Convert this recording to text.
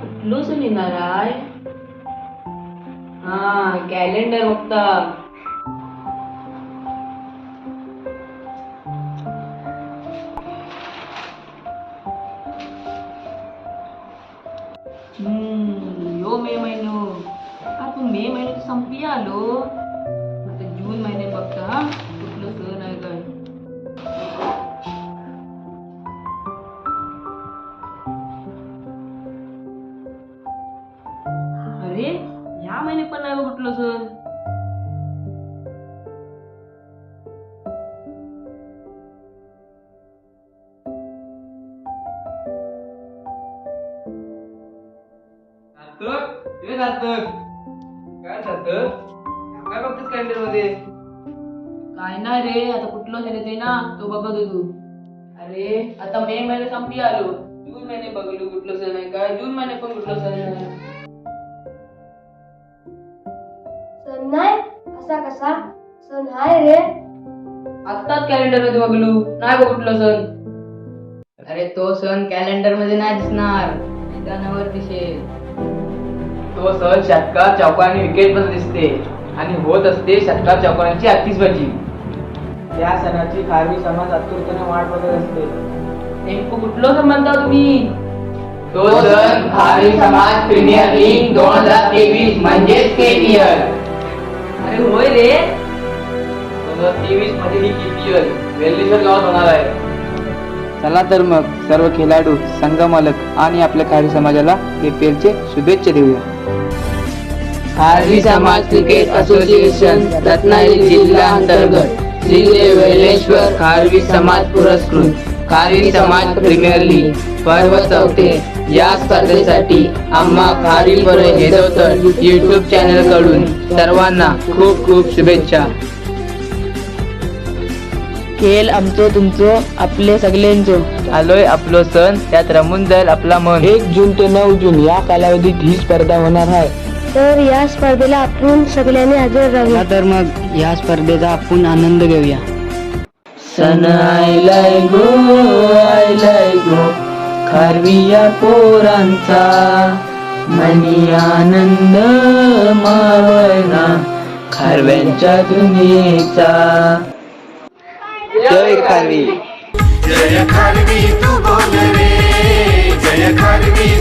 कुठलो सण येणार हा। कॅलेंडर यो मे महिनो आपण मे महिन्यात संपली आलो। आता जून महिन्यात बघता हा? अरे ह्या महिने पण नाही बघ कुठलं सण सार्थक हे सार्थक. काय सार्थक? काय बघतेस मध्ये काय नाही रे आता कुठलं सण येते ना तो बघत होतो अरे आता मे महिने संपली आलो. जून महिने बघलो कुठलं सण आहे काय जून महिने पण कुठलं सण आहे असा कसा? सण हाय रे. आत्ताच कॅलेंडरमध्ये बघलो. नाही बघ कुठलं सण. अरे तो सण कॅलेंडरमध्ये नाही दिसणार. मैदानावर दिसेल. तो सण षटकार चौकाने विकेटमध्ये दिसते आणि होत असते षटकार चौकांची आतिषबाजी. त्या सणाची खारवी समाज आतुरतेने वाट बघत असते. नेमकं कुठलं सण म्हणता तुम्ही? तो सण खारवी समाज प्रीमियर लीग दोन हजार तेवीस म्हणजेच केपीएल अरे होय रे. दोन हजार तेवीसमध्ये ही केपीएल वेल्लेश्वर गावात होणार आहे. चला तर मग सर्व खेळाडू संघ मालक आणि आपल्या खारी समाजाला KPL चे शुभेच्छा देऊया. खारवी समाज क्रिकेट असोसिएशन रत्नागिरी जिल्हा अंतर्गत जिल्हे वेलेश्वर खारवी समाज पुरस्कृत. खारवी समाज प्रीमियर लीग पर्व चौथे. या स्पर्धेसाठी आम्हा खारी बरे हेदवतर युट्यूब चॅनलकडून. सर्वांना खूप खूप शुभेच्छा. खेळ आमचो तुमचो आपले सगळ्यांचो. आलोय आपलो सण त्यात रमून जाईल आपला मन. एक जून ते नऊ जून या कालावधीत ही स्पर्धा होणार आहे. तर या स्पर्धेला आपण सगळ्यांनी हजर राहू. तर मग या स्पर्धेचा आपण आनंद घेऊया. सण आयलाय गो आयलाय गो खारविया पोरांचा मनी आनंद मावळना खारव्यांच्या दुनियेचा. जय खारवी. जय खारवी तू बोल रे. जय खारवी